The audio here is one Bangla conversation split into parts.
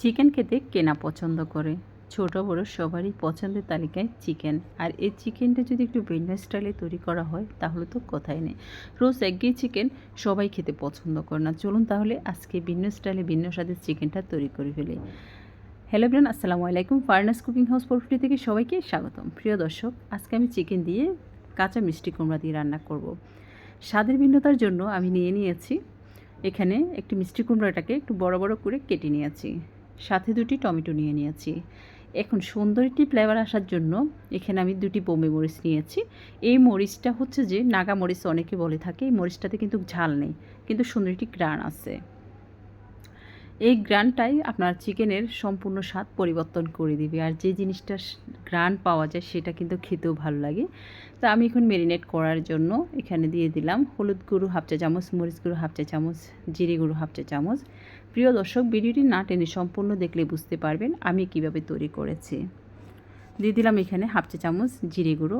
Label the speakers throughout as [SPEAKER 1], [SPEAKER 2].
[SPEAKER 1] চিকেন খেতে কেনা পছন্দ করে। ছোট, বড় সবারই পছন্দের তালিকায় চিকেন। আর এই চিকেনটা যদি একটু ভিন্ন স্টাইলে তৈরি করা হয়, তাহলে তো কথাই নেই। রোজ একঘেয়ে চিকেন সবাই খেতে পছন্দ করে না। চলুন তাহলে আজকে ভিন্ন স্টাইলে ভিন্ন স্বাদের চিকেনটা তৈরি করে ফেলি। হ্যালো ব্রান আসসালামু আলাইকুম। ফার্নাস কুকিং হাউস পোলট্রি থেকে সবাইকে স্বাগতম। প্রিয় দর্শক, আজকে আমি চিকেন দিয়ে কাঁচা মিষ্টি কুমড়া দিয়ে রান্না করব। স্বাদের ভিন্নতার জন্য আমি নিয়ে নিয়েছি এখানে একটি মিষ্টি কুমড়াটাকে একটু বড় বড় করে কেটে নিয়েছি। সাথে দুটি টমেটো নিয়ে নিয়েছি। এখন সুন্দর একটি ফ্লেভার আসার জন্য এখানে আমি দুটি বোম্বে মরিচ নিয়েছি। এই মরিচটা হচ্ছে যে, নাগা মরিচ অনেকে বলে থাকে, এই মরিচটাতে কিন্তু ঝাল নেই, কিন্তু সুন্দর একটি গ্রান আছে। এই গ্রানটাই আপনার চিকেনের সম্পূর্ণ স্বাদ পরিবর্তন করে দিবে। আর যে জিনিসটা গ্রান পাওয়া যায় সেটা কিন্তু খেতেও ভালো লাগে। তো আমি এখন মেরিনেট করার জন্য এখানে দিয়ে দিলাম হলুদ গুঁড়ো হাফ চা চামচ, মরিচ গুঁড়ো হাফ চা চামচ, জিরে গুঁড়ো হাফ চা চামচ। প্রিয় দর্শক, ভিডিওটি না টেনে সম্পূর্ণ দেখলে বুঝতে পারবেন আমি কীভাবে তৈরি করেছি। দিয়ে দিলাম এখানে হাফ চা চামচ, জিরে গুঁড়ো,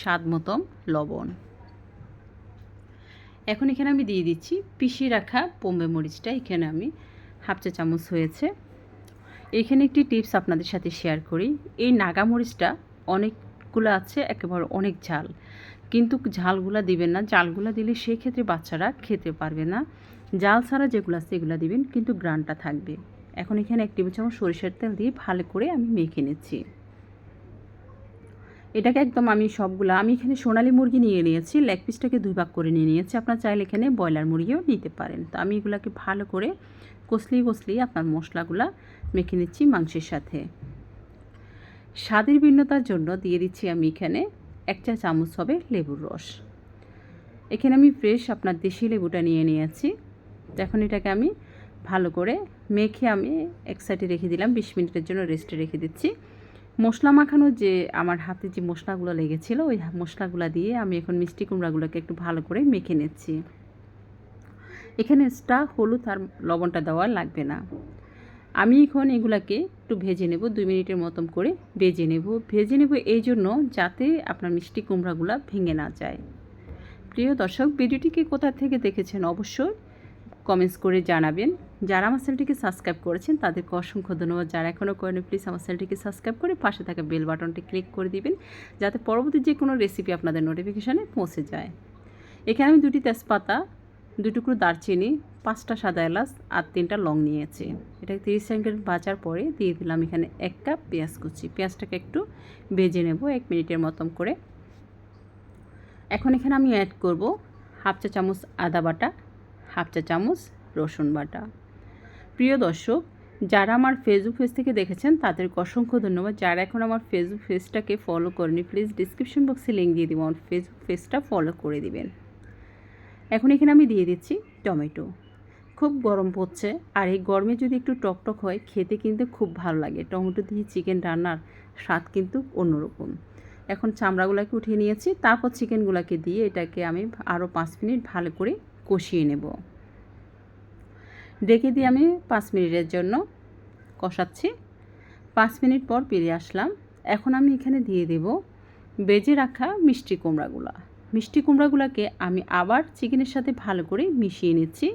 [SPEAKER 1] স্বাদ মতন লবণ। এখন এখানে আমি দিয়ে দিচ্ছি পিষিয়ে রাখা বোম্বে মরিচটা। এখানে আমি হাফ চা চামচ হয়েছে। এখানে একটি টিপস আপনাদের সাথে শেয়ার করি। এই নাগামরিচটা অনেকগুলো আছে, একেবারে অনেক ঝাল। কিন্তু ঝালগুলা দিবেন না। জালগুলা দিলে সেক্ষেত্রে বাচ্চারা খেতে পারবে না। জাল ছাড়া যেগুলো আছে এগুলো দিবেন, কিন্তু গ্রানটা থাকবে। এখন এখানে এক টেবিল চামচ সরিষার তেল দিয়ে ভালো করে আমি মেখে নিচ্ছি। এটাকে একদম আমি সবগুলো, আমি এখানে সোনালি মুরগি নিয়ে নিয়েছি লেগ পিসটাকে দুই ভাগ করে নিয়ে নিয়েছি। আপনার চাইলে এখানে ব্রয়লার মুরগিও নিতে পারেন। তো আমি এগুলোকে ভালো করে কষলি কষলি আপনার মশলাগুলা মেখে নিচ্ছি মাংসের সাথে। স্বাদের ভিন্নতার জন্য দিয়ে দিচ্ছি আমি এখানে এক চা চামচ হবে লেবুর রস। এখানে আমি ফ্রেশ আপনার দেশি লেবুটা নিয়ে নিয়েছি। এখন এটাকে আমি ভালো করে মেখে আমি এক সাইডে রেখে দিলাম, বিশ মিনিটের জন্য রেস্টে রেখে দিচ্ছি। মশলা মাখানো যে আমার হাতে যে মশলাগুলো লেগেছিল, ওই মশলাগুলো দিয়ে আমি এখন মিষ্টি কুমড়াগুলোকে একটু ভালো করে মেখে নিচ্ছি। এখানে এক্সট্রা হলুদ আর লবণটা দেওয়া লাগবে না। আমি এখন এগুলাকে একটু ভেজে নেব, দুই মিনিটের মতন করে ভেজে নেব। ভেজে নেব এই জন্য যাতে আপনার মিষ্টি কুমড়াগুলো ভেঙে না যায়। প্রিয় দর্শক, ভিডিওটিকে কোথা থেকে দেখেছেন অবশ্যই কমেন্টস করে জানাবেন। যারা আমার চ্যানেলটিকে সাবস্ক্রাইব করেছেন, তাদেরকে অসংখ্য ধন্যবাদ। যারা এখনও করেন প্লিজ আমার চ্যানেলটিকে সাবস্ক্রাইব করে পাশে থাকা বেল বাটনটি ক্লিক করে দিবেন, যাতে পরবর্তী যে কোনো রেসিপি আপনাদের নোটিফিকেশানে পৌঁছে যায়। এখানে আমি দুটি তেজপাতা, দুই টুকরো দারচিনি, পাঁচটা সাদা এলাচ আর তিনটা লং নিয়েছি। এটা তিরিশ সেকেন্ড বাজার পরে দিয়ে দিলাম এখানে এক কাপ পেঁয়াজ কুচি। পেঁয়াজটাকে একটু ভেজে নেব এক মিনিটের মতন করে। এখন এখানে আমি অ্যাড করব হাফ চা চামচ আদা বাটা, হাফ চা চামচ রসুন বাটা। প্রিয় দর্শক, যারা আমার ফেসবুক পেজ থেকে দেখেছেন, তাদেরকে অসংখ্য ধন্যবাদ। যারা এখন আমার ফেসবুক পেজটাকে ফলো করেনি প্লিজ ডিসক্রিপশন বক্সে লিঙ্ক দিয়ে দিব আমার ফেসবুক পেজটা ফলো করে দিবেন। এখন এখানে আমি দিয়ে দিচ্ছি টমেটো। খুব গরম পড়ছে, আর এই গরমে যদি একটু টকটক হয়, খেতে কিন্তু খুব ভালো লাগে। টমেটো দিয়ে চিকেন রান্নার স্বাদ কিন্তু অন্যরকম। এখন চামড়াগুলোকে উঠিয়ে নিয়েছি, তারপর চিকেনগুলোকে দিয়ে এটাকে আমি আরও পাঁচ মিনিট ভালো করে কষিয়ে নেব। ডেকে দিয়ে আমি পাঁচ মিনিটের জন্য কষাচ্ছি। পাঁচ মিনিট পর পেরিয়ে আসলাম। এখন আমি এখানে দিয়ে দেব বেজে রাখা মিষ্টি কুমড়াগুলা। মিষ্টি কুমড়াগুলোকে আমি আবার চিকেনের সাথে ভালো করে মিশিয়ে নিচ্ছি।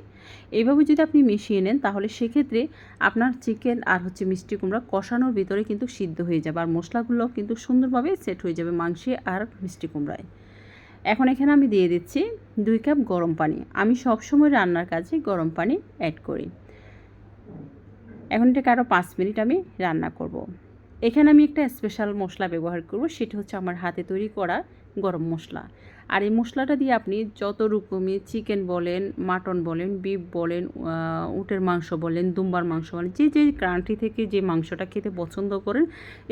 [SPEAKER 1] এইভাবে যদি আপনি মিশিয়ে নেন, তাহলে সেক্ষেত্রে আপনার চিকেন আর হচ্ছে মিষ্টি কুমড়া কষানোর ভিতরে কিন্তু সিদ্ধ হয়ে যাবে আর মশলাগুলো কিন্তু সুন্দরভাবে সেট হয়ে যাবে মাংসে আর মিষ্টি কুমড়ায়। এখন এখানে আমি দিয়ে দিচ্ছি দুই কাপ গরম পানি। আমি সবসময় রান্নার কাজে গরম পানি অ্যাড করি। এখন এটাকে আরও পাঁচ মিনিট আমি রান্না করব। এখানে আমি একটা স্পেশাল মশলা ব্যবহার করব, সেটা হচ্ছে আমার হাতে তৈরি করা গরম মশলা। আর এই মশলাটা দিয়ে আপনি যত রকমই চিকেন বলেন মাটন বলেন বিফ বলেন উটের মাংস বলেন, দুম্বার মাংস বলেন, যে যে ক্রান্তি থেকে যে মাংসটা খেতে পছন্দ করেন,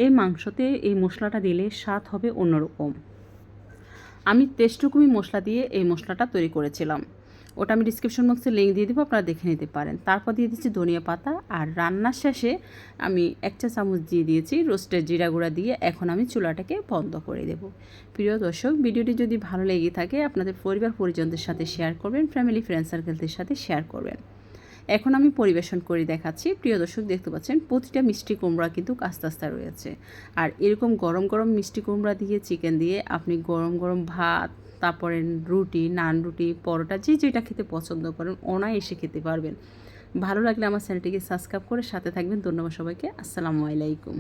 [SPEAKER 1] এই মাংসতে এই মশলাটা দিলে স্বাদ হবে অন্যরকম। আমি রকমই মশলা দিয়ে এই মশলাটা তৈরি করেছিলাম। ওটা আমি ডিসক্রিপশন বক্সে লিঙ্ক দিয়ে দেবো, আপনারা দেখে নিতে পারেন। তারপর দিয়ে দিচ্ছি ধনিয়া পাতা, আর রান্নার শেষে আমি এক চা চামচ দিয়ে দিয়েছি রোস্টের জিরা গুঁড়া দিয়ে এখন আমি চুলাটাকে বন্ধ করে দেব। প্রিয় দর্শক, ভিডিওটি যদি ভালো লেগে থাকে, আপনাদের পরিবার পরিজনদের সাথে শেয়ার করবেন ফ্যামিলি ফ্রেন্ড সার্কেলদের সাথে শেয়ার করবেন। এখন আমি পরিবেশন করে দেখাচ্ছি। প্রিয় দর্শক, দেখতে পাচ্ছেন, প্রতিটা মিষ্টি কুমড়া কিন্তু আস্তে আস্তে রয়েছে। আর এরকম গরম গরম মিষ্টি কুমড়া দিয়ে, চিকেন দিয়ে আপনি গরম গরম ভাত, তারপরে রুটি, নান রুটি, পরোটা, যে যেটা খেতে পছন্দ করেন, অনায়াসে খেতে পারবেন। ভালো লাগলে আমার চ্যানেলটিকে সাবস্ক্রাইব করে সাথে থাকবেন। ধন্যবাদ সবাইকে। আসসালামু আলাইকুম।